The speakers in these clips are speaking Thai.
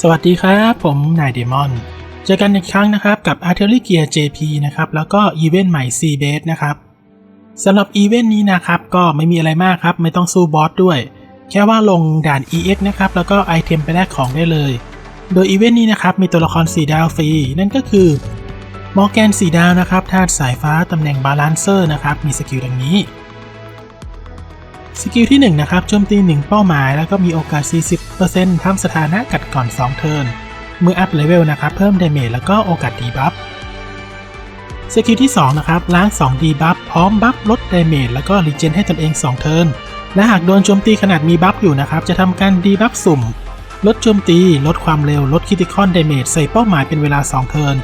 สวัสดีครับ ผมนายเดมอน เจอกันอีกครั้งนะครับกับ Artillery Gear JP นะครับ แล้วก็อีเวนต์ใหม่ C Base นะครับสำหรับอีเวนต์นี้นะครับ ก็ไม่มีอะไรมากครับ ไม่ต้องสู้บอสด้วย แค่ว่าลงด่าน EX นะครับ แล้วก็ไอเทมไปแลกของได้เลย โดยอีเวนต์นี้นะครับ มีตัวละคร 4 ดาวฟรี นั่นก็คือมอร์แกน 4 ดาวนะครับธาตุสายฟ้าตำแหน่งบาลานเซอร์นะครับมีสกิลดังนี้ สกิลที่ 1 นะครับโจมตี 1 เป้าหมาย แล้วก็มีโอกาส 40%ทำสถานะกัดก่อน 2 เทิร์นเมื่ออัพเลเวลนะครับ เพิ่มเดเมจแล้วก็โอกาสดีบัฟสกิลที่ 2 นะครับ ล้าง2ดีบัฟพร้อมบัฟลดเดเมจแล้วก็รีเจนให้ตนเอง 2 เทิร์นและหากโดนโจมตีขนาดมีบัฟอยู่นะครับ จะทำการดีบัฟสุ่ม ลดโจมตี ลดความเร็ว ลดคิติคอนดเมจใส่เป้าหมายเป็นเวลา 2 เทิร์น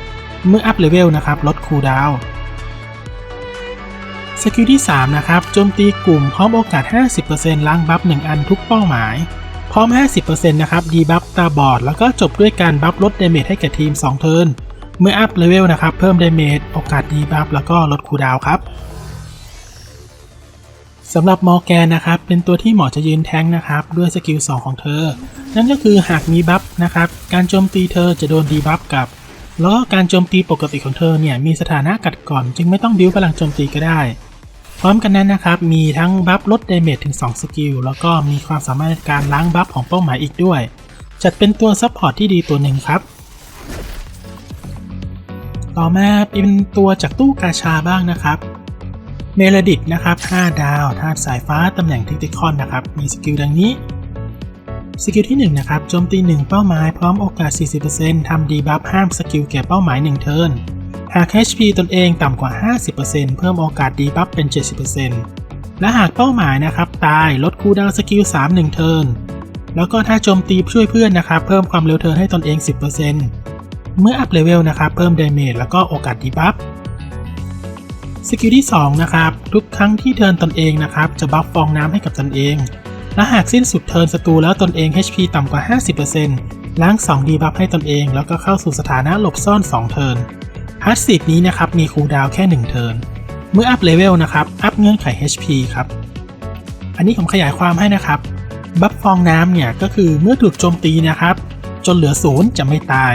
เมื่ออัพเลเวลนะครับ ลดคูลดาวน์ สกิลที่ 3 นะครับโจมตีกลุ่มพร้อมโอกาส 50%ล้างบัฟ1อันทุกเป้าหมาย พร้อม 50%นะครับดีบัฟตาบอด แล้วก็จบด้วยการบัฟลดเดเมจให้แก่ทีม 2 เทิร์นเมื่ออัพเลเวลนะครับ เพิ่มเดเมจโอกาสดีบัฟแล้วก็ลดคูดาวครับสำหรับมอร์แกนนะครับ เป็นตัวที่เหมาะจะยืนแทงนะครับ ด้วยสกิล 2 ของเธอ นั่นก็คือหากมีบัฟนะครับ การโจมตีเธอจะโดนดีบัฟกับ แล้วก็การโจมตีปกติของเธอเนี่ยมีสถานะกัดก่อน จึงไม่ต้องบิ้วพลังโจมตีก็ได้ พร้อมกันนั้นนะครับ มีทั้งบัฟลดเดเมจถึง 2 สกิล แล้วก็มีความสามารถในการล้างบัฟของเป้าหมายอีกด้วย จัดเป็นตัวซัพพอร์ตที่ดีตัวหนึ่งครับ ต่อมาเป็นตัวจากตู้กาชาบ้างนะครับ เมลดิตนะครับ 5 ดาวธาตุสายฟ้า ตำแหน่งทิกติคอนนะครับ มีสกิลดังนี้ สกิลที่1นะครับ โจมตี 1 เป้าหมายพร้อมโอกาส 40%ทำดีบัฟห้ามสกิลแก่เป้าหมาย 1 เทิร์น หาก HP ตนเองต่ำกว่า 50%เพิ่มโอกาสดีบัฟเป็น 70%และหากเป้าหมายนะครับตายลดคูดาวสกิล3 1 เทิร์น แล้วก็ถ้าโจมตีช่วยเพื่อนนะครับเพิ่มความเร็วเทิร์นให้ตนเอง 10%เมื่ออัพเลเวลนะครับเพิ่มดาเมจแล้วก็โอกาสดีบัฟสกิลที่ 2 นะครับ ทุกครั้งที่เทิร์นตนเองนะครับ จะบัฟฟองน้ำให้กับตนเอง และหากสิ้นสุดเทิร์นศัตรูแล้วตนเอง HP ต่ำกว่า 50%ล้าง2ดีบัฟให้ตนเอง แล้วก็เข้าสู่สถานะหลบซ่อน 2 เทิร์น พาสซีฟนี้นะครับมีคูลดาวแค่ 1 เทิร์น เมื่ออัพเลเวลนะครับ อัพเงื่อนไข HP ครับ อันนี้ผมขยายความให้นะครับ บัฟฟองน้ำเนี่ยก็คือเมื่อถูกโจมตีนะครับ จนเหลือศูนย์จะไม่ตาย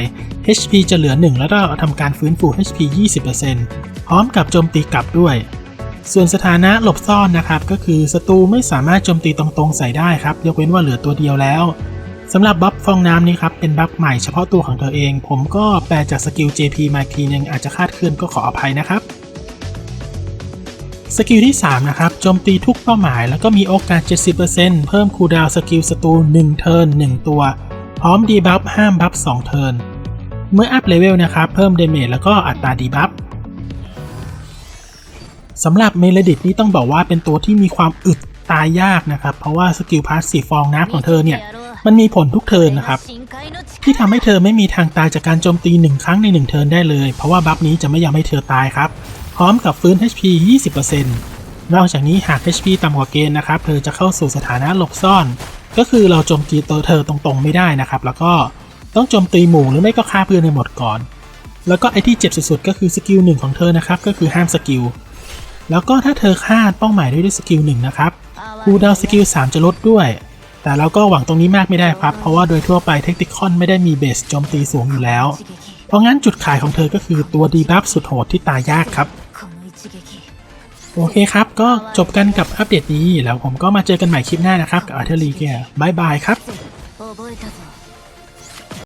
HP จะเหลือ 1 แล้วก็ทำการฟื้นฟู HP 20%พร้อมกับโจมตีกลับด้วย ส่วนสถานะหลบซ่อนนะครับ ก็คือศัตรูไม่สามารถโจมตีตรงๆใส่ได้ครับ ยกเว้นว่าเหลือตัวเดียวแล้วสำหรับบัฟ ฟองน้ำนี้ครับเป็นบัฟใหม่เฉพาะตัวของเธอเอง ผมก็แปลจากสกิล JP มาอีกทีนึงอาจจะคาดเคลื่อนก็ขออภัยนะครับสกิลที่ 3 นะครับ โจมตีทุกเป้าหมาย แล้วก็มีโอกาส 70%เพิ่มคูลดาวสกิลศัตรู1เทิร์น1 ตัว พร้อมดีบัฟห้ามบัฟ2เทิร์น เมื่ออัพเลเวลนะครับ เพิ่มเดเมจแล้วก็อัตราดีบัฟสำหรับเมลดิตนี่ต้องบอกว่าเป็นตัวที่มีความอึดตายยากนะครับ เพราะว่าสกิลพาสซีฟฟองน้ำของเธอเนี่ย มันมีผลทุกเทิร์นนะครับ ที่ทำให้เธอไม่มีทางตายจากการโจมตี 1 ครั้งใน 1 เทิร์นได้เลย เพราะว่าบัฟนี้จะไม่ยอมให้เธอตายครับ พร้อมกับฟื้น HP 20%นอกจากนี้หาก HP ต่ำกว่าเกณฑ์นะครับ เธอจะเข้าสู่สถานะหลบซ่อน ก็คือเราโจมตีตัวเธอตรงๆไม่ได้นะครับ แล้วก็ต้องโจมตีหมู่หรือไม่ก็ฆ่าเพื่อนในหมดก่อน แล้วก็ไอที่เจ็บสุดๆก็คือสกิลหนึ่งของเธอนะครับ ก็คือห้ามสกิล แล้วก็ถ้าเธอฆ่าเป้าหมายด้วยสกิลหนึ่งนะครับคูดาวสกิล3จะลดด้วย แต่เราก็หวังตรงนี้มากไม่ได้ครับ เพราะว่าโดยทั่วไปเทคติคอนไม่ได้มีเบสโจมตีสูงอยู่แล้ว เพราะงั้นจุดขายของเธอก็คือตัวดีบัฟสุดโหดที่ตายยากครับ โอเคครับ ก็จบกันกับอัปเดตนี้ แล้วผมก็มาเจอกันใหม่คลิปหน้านะครับกับอาร์เทอรีเกียบายบายครับ